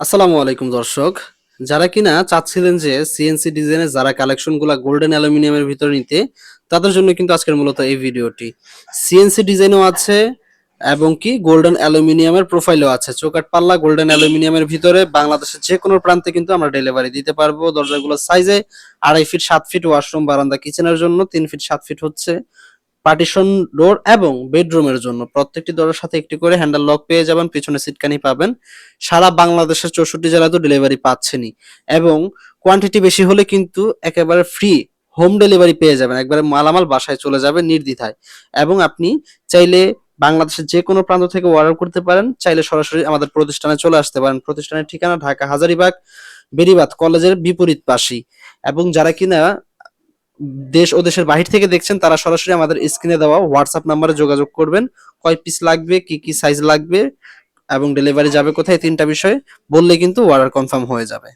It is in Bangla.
আসসালামু আলাইকুম দর্শক। যারা কিনা চাচ্ছিলেন যে সিএনসি ডিজাইনের যারা কালেকশনগুলো গোল্ডেন অ্যালুমিনিয়ামের ভিতরে নিতে, তাদের জন্য কিন্তু আজকের মূলত এই ভিডিওটি। সিএনসি ডিজাইনও আছে এবং কি গোল্ডেন অ্যালুমিনিয়ামের প্রোফাইলও আছে। চৌকাট পাল্লা গোল্ডেন অ্যালুমিনিয়ামের ভিতরে বাংলাদেশের যে কোনো প্রান্তে কিন্তু আমরা ডেলিভারি দিতে পারব। দরজাগুলোর সাইজে আড়াই ফিট সাত ফিট ওয়াশরুম বারান্দা কিচেনের জন্য তিন ফিট সাত ফিট হচ্ছে। পার্টিশন ডোর এবং বেডরুমের জন্য। প্রত্যেকটি দরজার সাথে একটি করে হ্যান্ডেল লক পেয়ে যাবেন, পিছনে সিটকানি পাবেন। সারা বাংলাদেশের চৌষট্টি জেলায় তো ডেলিভারি পাচ্ছেনই। এবং কোয়ান্টিটি বেশি হলে কিন্তু একেবারে ফ্রি হোম ডেলিভারি পেয়ে যাবেন। একবারে মালামাল বাসায় চলে যাবে নির্দ্বিধায়। এবং আপনি চাইলে বাংলাদেশের যে কোনো প্রান্ত থেকে অর্ডার করতে পারেন। চাইলে সরাসরি আমাদের প্রতিষ্ঠানে চলে আসতে পারেন। প্রতিষ্ঠানের ঠিকানা ঢাকা হাজারিবাগ, বেরিবাদ কলেজের বিপরীত পাশেই এবং যারা কিনা দেশ ও দেশের বাহির থেকে দেখছেন, তারা সরাসরি আমাদের স্ক্রিনে দেওয়া হোয়াটসঅ্যাপ নাম্বারে যোগাযোগ করবেন। কয় পিস লাগবে, কি কি সাইজ লাগবে, এবং ডেলিভারি যাবে কোথায়, তিনটা বিষয় বললে কিন্তু অর্ডার কনফার্ম হয়ে যাবে।